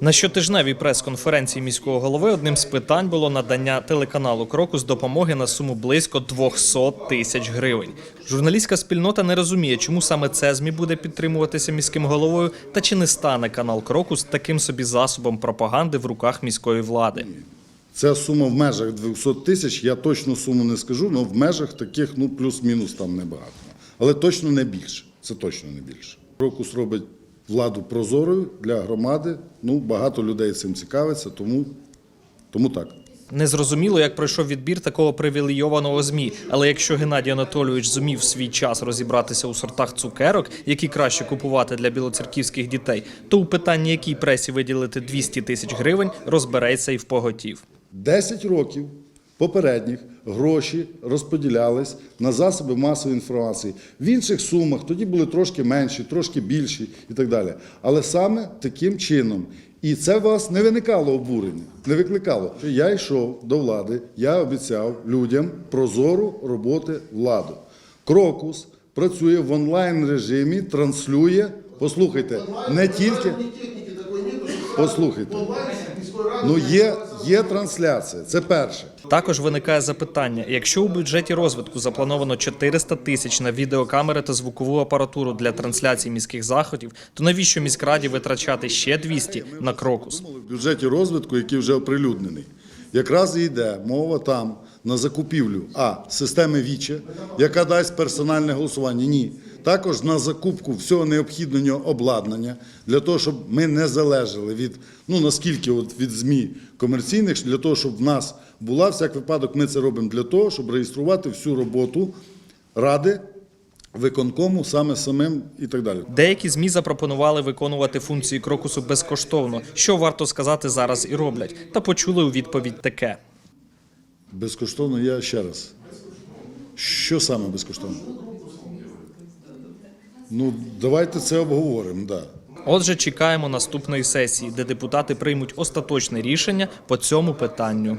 На щотижневій прес-конференції міського голови одним з питань було надання телеканалу Крокус допомоги на суму близько 200 тисяч гривень. Журналістська спільнота не розуміє, чому саме це змі буде підтримуватися міським головою, та чи не стане канал Крокус таким собі засобом пропаганди в руках міської влади. Ця сума в межах 200 тисяч, я точну суму не скажу, але в межах таких, ну, плюс-мінус там небагато. Але точно не більше. Це точно не більше. Крокус робить владу прозорою для громади. Ну, багато людей цим цікавиться, тому, тому так. Незрозуміло, як пройшов відбір такого привілейованого змі. Але якщо Геннадій Анатолійович зумів в свій час розібратися у сортах цукерок, які краще купувати для білоцерківських дітей, то у питанні, якій пресі виділити 200 тисяч гривень, розбереться і в поготів. 10 років попередніх гроші розподілялись на засоби масової інформації. В інших сумах тоді були трошки менші, трошки більші і так далі. Але саме таким чином. І це у вас не виникало обурення, не викликало. Я йшов до влади, я обіцяв людям прозору роботи влади. Крокус працює в онлайн режимі, транслює. Послухайте, не тільки. Послухайте. Ну, є, є трансляція, це перше. Також виникає запитання: якщо у бюджеті розвитку заплановано 400 тисяч на відеокамери та звукову апаратуру для трансляції міських заходів, то навіщо міськраді витрачати ще 200 на крокус? В бюджеті розвитку, який вже оприлюднений, якраз і йде мова там на закупівлю а системи Віче, яка дасть персональне голосування. Ні. Також на закупку всього необхідного обладнання для того, щоб ми не залежали від ну наскільки от від змі комерційних, для того, щоб в нас була всяк випадок. Ми це робимо для того, щоб реєструвати всю роботу ради, виконкому саме самим і так далі. Деякі змі запропонували виконувати функції крокусу безкоштовно, що варто сказати зараз і роблять, та почули у відповідь таке. Безкоштовно я ще раз. Що саме безкоштовно? Ну, давайте це обговоримо. Да. Отже, чекаємо наступної сесії, де депутати приймуть остаточне рішення по цьому питанню.